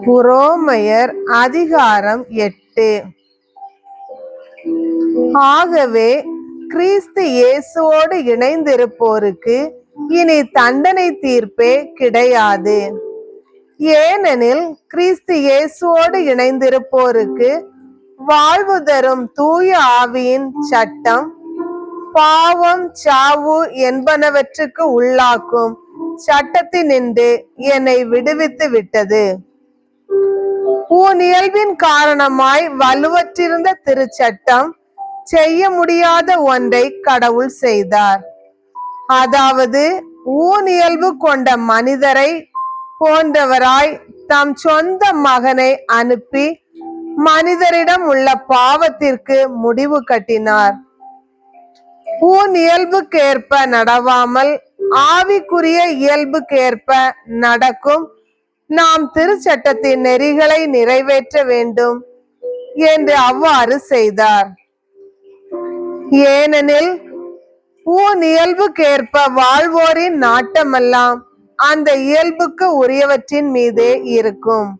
உரோமையர் அதிகாரம் எட்டு. ஆகவே கிறிஸ்து இயேசுவோடு இணைந்திருப்போருக்கு இனி தண்டனை தீர்ப்பே கிடையாது. ஏனெனில் கிறிஸ்து இயேசுவோடு இணைந்திருப்போருக்கு வாழ்வு தரும் தூய ஆவியின் சட்டம் பாவம் சாவு என்பனவற்றுக்கு உள்ளாக்கும் சட்டத்தினின்று என்னை விடுவித்து விட்டது. உன் இயல்பின் காரணமாய் வலுவற்றிருந்த திருச்சட்டம் செய்ய முடியாத ஒன்றை கடவுள் செய்தார். அதாவது ஊன் இயல்பு கொண்ட மனிதரை போன்றவராய் தம் சொந்த மகனை அனுப்பி மனிதரிடம் உள்ள பாவத்திற்கு முடிவு கட்டினார். ஊன் இயல்புக்கேற்ப நடவாமல் ஆவிக்குரிய இயல்புக்கேற்ப நடக்கும் நாம் திருச்சட்டத்தின் நெறிகளை நிறைவேற்ற வேண்டும் என்று அவ்வாறு செய்தார். ஏனெனில் உன் இயல்புக்கேற்ப வாழ்வோரின் நாட்டமெல்லாம் அந்த இயல்புக்கு உரியவற்றின் மீதே இருக்கும்.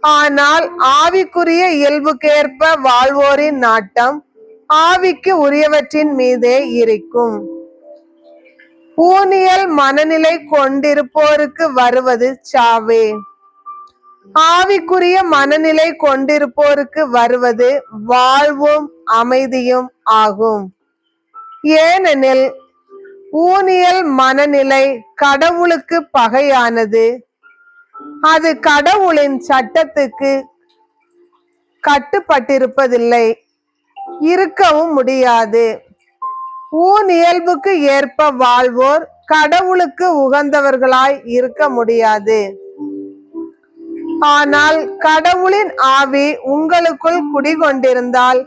ஆனால் ஆவிக்குரிய இயல்புக்கேற்ப வாழ்வோரின் நாட்டம் ஆவிக்கு உரியவற்றின் மீதே இருக்கும். ஊனியல் மனநிலை கொண்டிருப்போருக்கு வருவது சாவே. ஆவிக்குரிய மனநிலை கொண்டிருப்போருக்கு வருவது வாழ்வும் அமைதியும் ஆகும். ஏனெனில் ஊனியல் மனநிலை கடவுளுக்கு பகையானது. அது கடவுளின் சட்டத்துக்கு கட்டுப்பட்டிருப்பதில்லை இருக்கவும் முடியாது. ஊன் இயல்புக்கு ஏற்ப வாழ்வோர் கடவுளுக்கு உகந்தவர்களாய் இருக்க முடியாது. ஆனால் கடவுளின் ஆவி உங்களுக்குள் குடிகொண்டிருந்தால்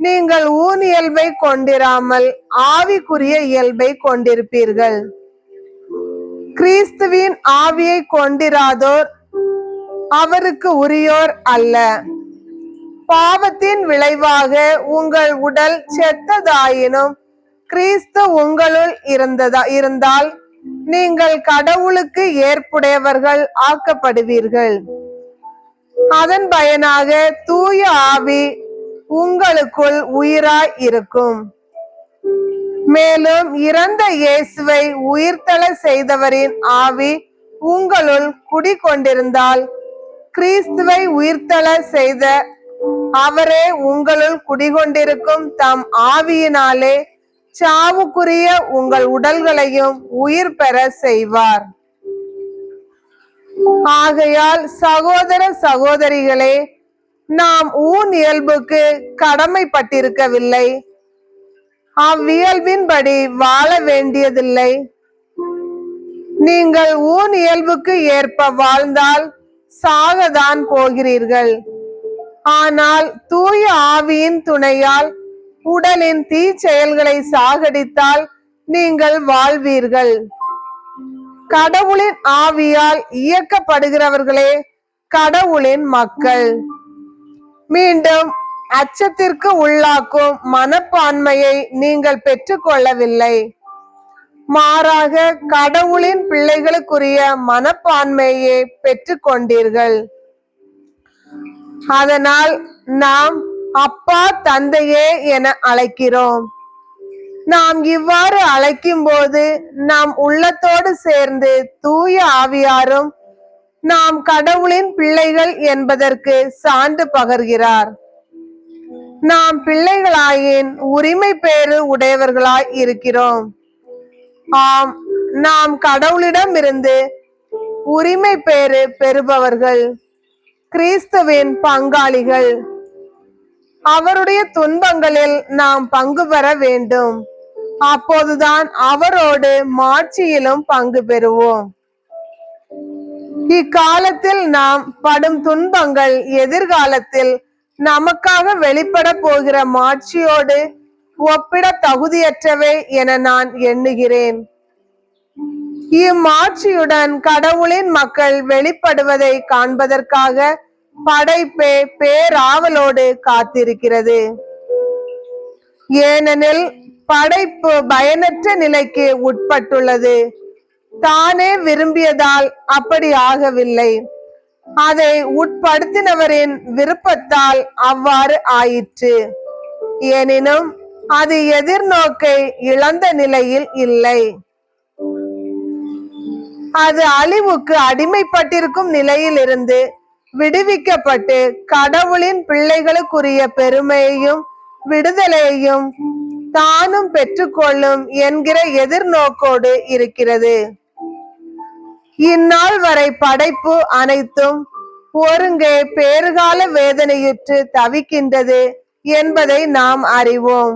நீங்கள் ஊன் இயல்பை கொண்டிராமல் ஆவிக்குரிய இயல்பை கொண்டிருப்பீர்கள். கிறிஸ்துவின் ஆவியை கொண்டிராதோர் அவருக்கு உரியோர் அல்ல. பாவத்தின் விளைவாக உங்கள் உடல் செத்ததாயினும் கிறிஸ்து உங்களுள் இருந்ததா இருந்தால் நீங்கள் கடவுளுக்கு ஏற்புடையவர்கள் ஆக்கப்படுவீர்கள். அதன் பயனாக தூய ஆவி உங்களுக்குள் உயிராய் இருக்கும். மேலும் இறந்த இயேசுவை உயிர்த்தெழ செய்தவரின் ஆவி உங்களுள் குடிகொண்டிருந்தால் கிறிஸ்துவை உயிர்த்தெழ செய்த அவரே உங்களுள் குடிகொண்டிருக்கும் தம் ஆவியினாலே சாவுக்குரிய உங்கள் உடல்களையும் உயிர் பெற செய்வார். ஆகையால் சகோதர சகோதரிகளே நாம் ஊன் இயல்புக்கு கடமைப்பட்டிருக்கவில்லை. அவ்வியல்பின்படி வாழ வேண்டியதில்லை. நீங்கள் ஊன் இயல்புக்கு ஏற்ப வாழ்ந்தால் சாகதான் போகிறீர்கள். ஆனால் தூய ஆவியின் துணையால் உடலின் தீ செயல்களை சாகடித்தால் நீங்கள் வாழ்வீர்கள். கடவுளின் ஆவியால் இயக்கப்படுகிறவர்களே கடவுளின் மக்கள். மீண்டும் அச்சத்திற்கு உள்ளாக்கும் மனப்பான்மையை நீங்கள் பெற்றுக்கொள்ளவில்லை. மாறாக கடவுளின் பிள்ளைகளுக்குரிய மனப்பான்மையை பெற்றுக்கொண்டீர்கள். அதனால் நாம் அப்பா தந்தையே என அழைக்கிறோம். நாம் இவ்வாறு அழைக்கும் போது நாம் உள்ளத்தோடு சேர்ந்து தூய ஆவியாரும் நாம் கடவுளின் பிள்ளைகள் என்பதற்கு சான்று பகர்கிறார். நாம் பிள்ளைகளாயின் உரிமை பேறு உடையவர்களாய் இருக்கிறோம். ஆம் நாம் கடவுளிடம் இருந்து உரிமை பேறு பெறுபவர்கள் கிறிஸ்துவின் பங்காளிகள். அவருடைய துன்பங்களில் நாம் பங்கு பெற வேண்டும். அப்போதுதான் அவரோடு மாட்சியிலும் பங்கு பெறுவோம். இக்காலத்தில் நாம் படும் துன்பங்கள் எதிர்காலத்தில் நமக்காக வெளிப்பட போகிற மாட்சியோடு ஒப்பிட தகுதியற்றவை என நான் எண்ணுகிறேன். இம்மாட்சியுடன் கடவுளின் மக்கள் வெளிப்படுவதை காண்பதற்காக படைப்பே பேராவலோடு காத்திருக்கிறது. ஏனெனில் படைப்பு பயனற்ற நிலைக்கு உட்பட்டுள்ளது. தானே விரும்பியதால் அப்படி ஆகவில்லை. அதை உட்படுத்தினவரின் விருப்பத்தால் அவ்வாறு ஆயிற்று. எனினும் அது எதிர்நோக்கை இழந்த நிலையில் இல்லை. அது அழிவுக்கு அடிமைப்பட்டிருக்கும் நிலையில் இருந்து விடுவிக்கப்பட்டு கடவுளின் பிள்ளைகளுக்குரிய பெருமையையும் விடுதலையையும் தானும் பெற்றுக்கொள்ளும் என்கிற எதிர்நோக்கோடு இருக்கிறது. இந்நாள் வரை படைப்பு அனைத்தும் ஒருங்கே பேறுகால வேதனையுற்று தவிக்கின்றது என்பதை நாம் அறிவோம்.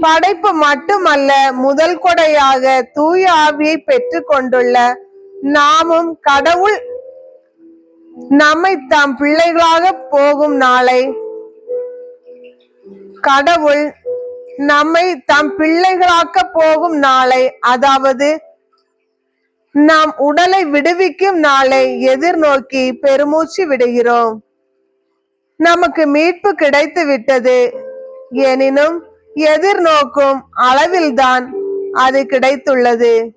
படைப்பு மட்டுமல்ல முதல் கொடையாக தூய ஆவியை பெற்றுக் கொண்டுள்ள நாமும் கடவுள் நம்மை தாம் பிள்ளைகளாக போகும் நாளை. கடவுள் நம்மை தம் பிள்ளைகளாக்க போகும் நாளை. அதாவது நாம் உடலை விடுவிக்கும் நாளை எதிர்நோக்கி பெருமூச்சு விடுகிறோம். நமக்கு மீட்பு கிடைத்து விட்டது. எனினும் எதிர்நோக்கும் அளவில்தான் அது கிடைத்துள்ளது.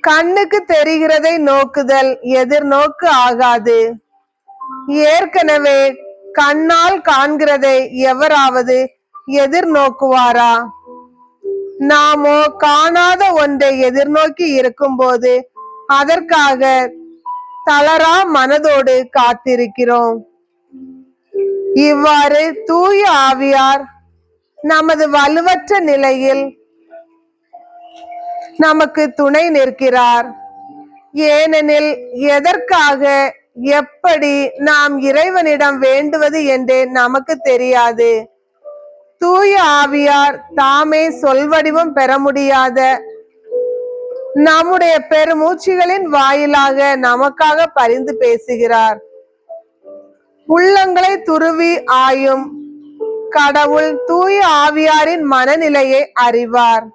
கண்ணுக்கு தெரிகிறதை நோக்குதல் எதிர்நோக்கு ஆகாது. ஏற்கனவே கண்ணால் காண்கிறதை எவராவது எதிர்நோக்குவாரா? நாமோ காணாத ஒன்றை எதிர்நோக்கி இருக்கும்போது அதற்காக தளரா மனதோடு காத்திருக்கிறோம். இவ்வாறு தூய ஆவியார் நமது வலுவற்ற நிலையில் நமக்கு துணை நிற்கிறார். ஏனெனில் எதற்காக எப்படி நாம் இறைவனிடம் வேண்டுவது என்றே நமக்கு தெரியாது. தூய ஆவியார் தாமே சொல்வடிவம் பெற முடியாத நம்முடைய பெருமூச்சுகளின் வாயிலாக நமக்காக பரிந்து பேசுகிறார். உள்ளங்களை துருவி ஆயும் கடவுள் தூய ஆவியாரின் மனநிலையை அறிவார்.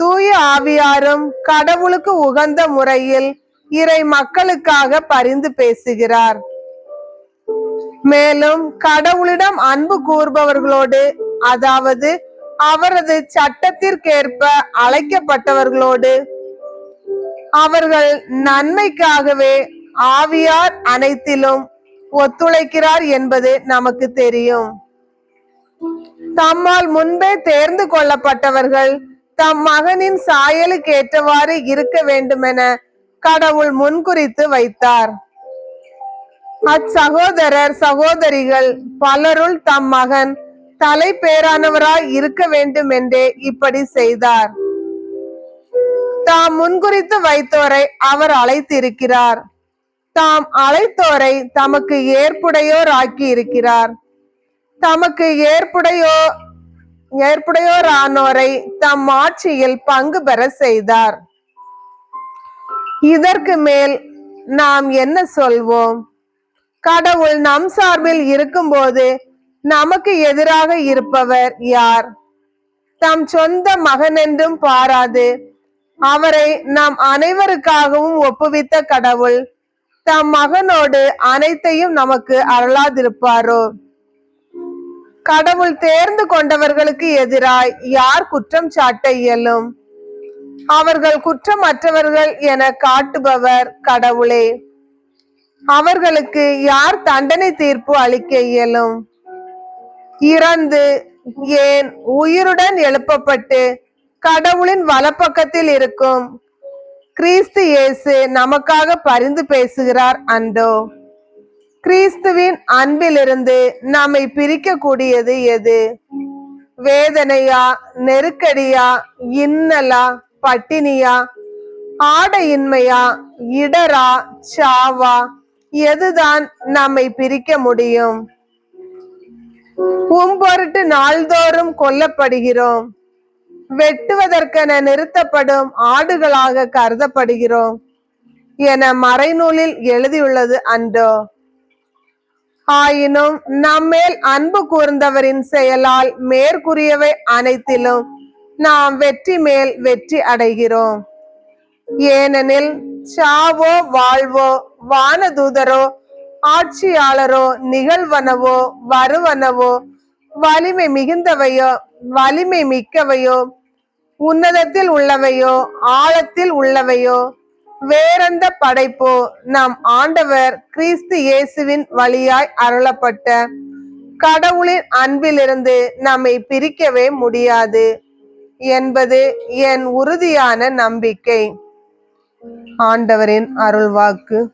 தூய ஆவியாரும் கடவுளுக்கு உகந்த முறையில் இறை மக்களுக்காக பரிந்து பேசுகிறார். மேலும் கடவுளிடம் அன்பு கூறுபவர்களோடு அதாவது அவரது சட்டத்திற்கேற்ப அழைக்கப்பட்டவர்களோடு அவர்கள் நன்மைக்காகவே ஆவியார் அனைத்திலும் ஒத்துழைக்கிறார் என்பது நமக்கு தெரியும். தம்மால் முன்பே தேர்ந்து கொள்ளப்பட்டவர்கள் தம் மகனின் சாயலுக்கு ஏற்றவாறு இருக்க வேண்டுமென கடவுள் முன்குறித்து வைத்தார். அச்சகோதரர் சகோதரிகள் பலருள் தம் மகன் தலை பேரானவராய் இருக்க வேண்டும் என்றே இப்படி செய்தார். தாம் முன்குறித்து வைத்தோரை அவர் அழைத்திருக்கிறார். தாம் அழைத்தோரை தமக்கு ஏற்புடையோர் ஆக்கி இருக்கிறார் தமக்கு ஏற்புடையோ ஏற்புடையோரானோரை தம் ஆட்சியில் பங்கு பெற செய்தார். இதற்கு மேல் நாம் என்ன சொல்வோம்? கடவுள் நம் சார்பில் இருக்கும்போது நமக்கு எதிராக இருப்பவர் யார்? தம் சொந்த மகன் என்றும் பாராது. அவரை நாம் அனைவருக்காகவும் ஒப்புவித்த கடவுள் தம் மகனோடு அனைத்தையும் நமக்கு அருளாதிருப்பாரோ? கடவுள் தேர்ந்து கொண்டவர்களுக்கு எதிராய் யார் குற்றம் சாட்ட இயலும்? அவர்கள் குற்றமற்றவர்கள் என காட்டுபவர் கடவுளே. அவர்களுக்கு யார் தண்டனை தீர்ப்பு அளிக்க இயலும்? இறந்து ஏன் உயிருடன் எழுப்பப்பட்டு கடவுளின் வலப்பக்கத்தில் இருக்கும்? கிறிஸ்து இயேசு நமக்காக பரிந்து பேசுகிறார் அண்டோ கிறிஸ்துவின் அன்பிலிருந்து நம்மை பிரிக்கக்கூடியது எது? வேதனையா நெருக்கடியா இன்னலா பட்டினியா ஆடையின்மையா இடரா சாவா? எதுதான் நம்மை பிரிக்க முடியும்? உம்பொருட்டு நாள்தோறும் கொல்லப்படுகிறோம். வெட்டுவதற்கென நிறுத்தப்படும் ஆடுகளாக கருதப்படுகிறோம். என மறைநூலில் எழுதியுள்ளது அன்றோ. ஆயினும் நம்மேல் அன்பு கூர்ந்தவரின் செயலால் மேற்கூறியவை அனைத்திலும் நாம் வெற்றி மேல் வெற்றி அடைகிறோம். ஏனெனில் சாவோ வாழ்வோ வானதூதரோ ஆட்சியாளரோ நிகழ்வனவோ வருவனவோ வலிமை மிகுந்தவையோ வலிமை மிக்கவையோ உன்னதத்தில் உள்ளவையோ ஆழத்தில் உள்ளவையோ வேறெந்த படைப்போ நம் ஆண்டவர் கிறிஸ்து இயேசுவின் வழியாய் அருளப்பட்ட. கடவுளின் அன்பிலிருந்து நம்மை பிரிக்கவே முடியாது என்பது என் உறுதியான நம்பிக்கை. ஆண்டவரின் அருள்வாக்கு.